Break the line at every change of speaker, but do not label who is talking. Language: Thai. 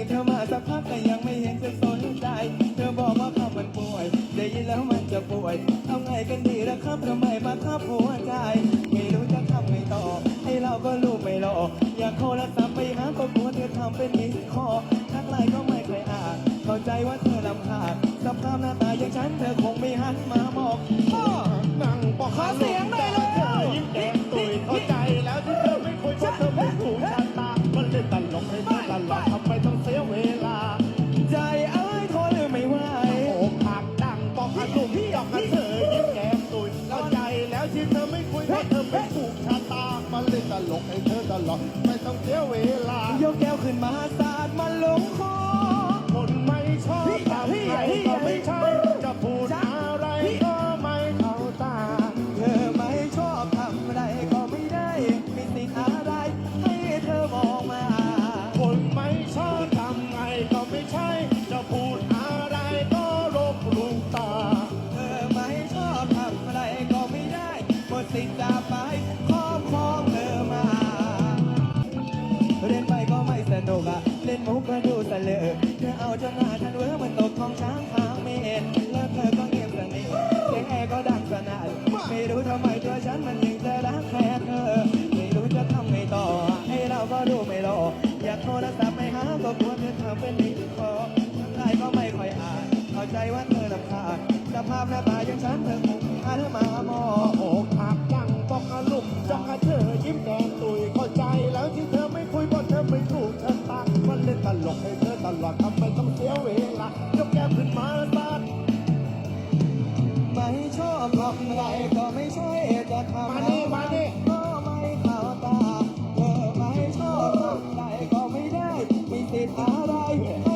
ยังไม่เห็นจะสนใจ เธอบอกว่าเขามันป่วย ได้ยินแล้วมันจะป่วยทำไงกันดีล่ะครับทำไมมาทับหัวใจ ไม่รู้จะทำไงต่อ ให้เราก็รู้ไม่รออยากโทรศัพท์ไปหาก็กลัวเธอทำเป็นมิสคอลทักไลน์ก็ไม่เคยอ่านเข้าใจว่าเธอลำคาญสภาพหน้าตาอย่างฉันเธอคงไม่หันมามองอ้อ
นั่งปอก
ขอเสียงหน่อยเร็ว
เธอยิ้มแก้มตุยเข้าใจแล้วที่เธอไม่คุยเพราะเธอไม่ถูกชะตามันเล่นตลกให้เธอตลอด มั
น
เล่นตลกให้เธอตลอดไม่ต้องเสียเวลา
ยกแก้วขึ้นมาสาดมันลงคอ
คนไม่ชอบทำไงก็ไม่ใช่จะพูดอะไรก็ไม่เข้าตา
เธอไม่ชอบทำอะไรก็ไม่ได้มีสิทธิ์อะไรให้เธอมองมา
คนไม่ชอบทำไงก็ไม่ใช่ จะพูดอะไรก็รบหลูตา
เธอไม่ชอบทำอะไรก็ไม่ได้หมดสิทธิ์จะไป สนุกอะเล่นมุกก็ดูสเสลอเธอเอาจนหน้าทันเวอร์มันตกท้องช้างทางไม่เห็นแล้วเธอก็เงียบสนิทเสียงแอร์ก็ดังสนั่นไม่รู้ทำไมตัวฉันมันยังจะรักแค่เธอไม่รู้จะทำไงต่อให้เราก็ดูไม่รออยากโทรศัพท์ไปหาก็กลัวเธอทำเป็นมิสคอทักทายก็ไม่ค่อยอ่านเข้าใจว่าเธอลำคาญสภาพหน้าตาอย่างฉันเธอคง
It's alright.